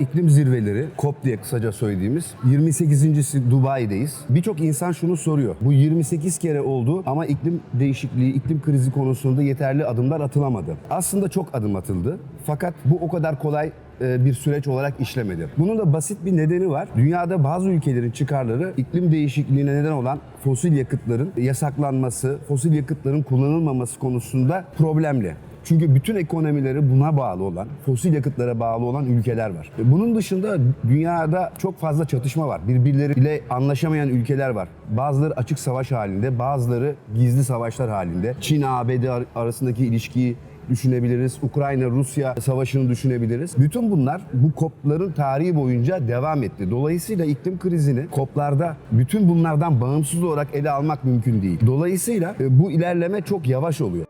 iklim zirveleri, COP diye kısaca söylediğimiz 28.si Dubai'deyiz. Birçok insan şunu soruyor. Bu 28 kere oldu ama iklim değişikliği, iklim krizi konusunda yeterli adımlar atılamadı. Aslında çok adım atıldı. Fakat bu o kadar kolay e, bir süreç olarak işlemedi. Bunun da basit bir nedeni var. Dünyada bazı ülkelerin çıkarları iklim değişikliğine neden olan fosil yakıtların yasaklanması, fosil yakıtların kullanılmaması konusunda problemli. Çünkü bütün ekonomileri buna bağlı olan, fosil yakıtlara bağlı olan ülkeler var. Bunun dışında dünyada çok fazla çatışma var. Birbirleriyle anlaşamayan ülkeler var. Bazıları açık savaş halinde, bazıları gizli savaşlar halinde. Çin-ABD ar- arasındaki ilişkiyi düşünebiliriz. Ukrayna-Rusya savaşını düşünebiliriz. Bütün bunlar bu kopların tarihi boyunca devam etti. Dolayısıyla iklim krizini koplarda bütün bunlardan bağımsız olarak ele almak mümkün değil. Dolayısıyla e, bu ilerleme çok yavaş oluyor.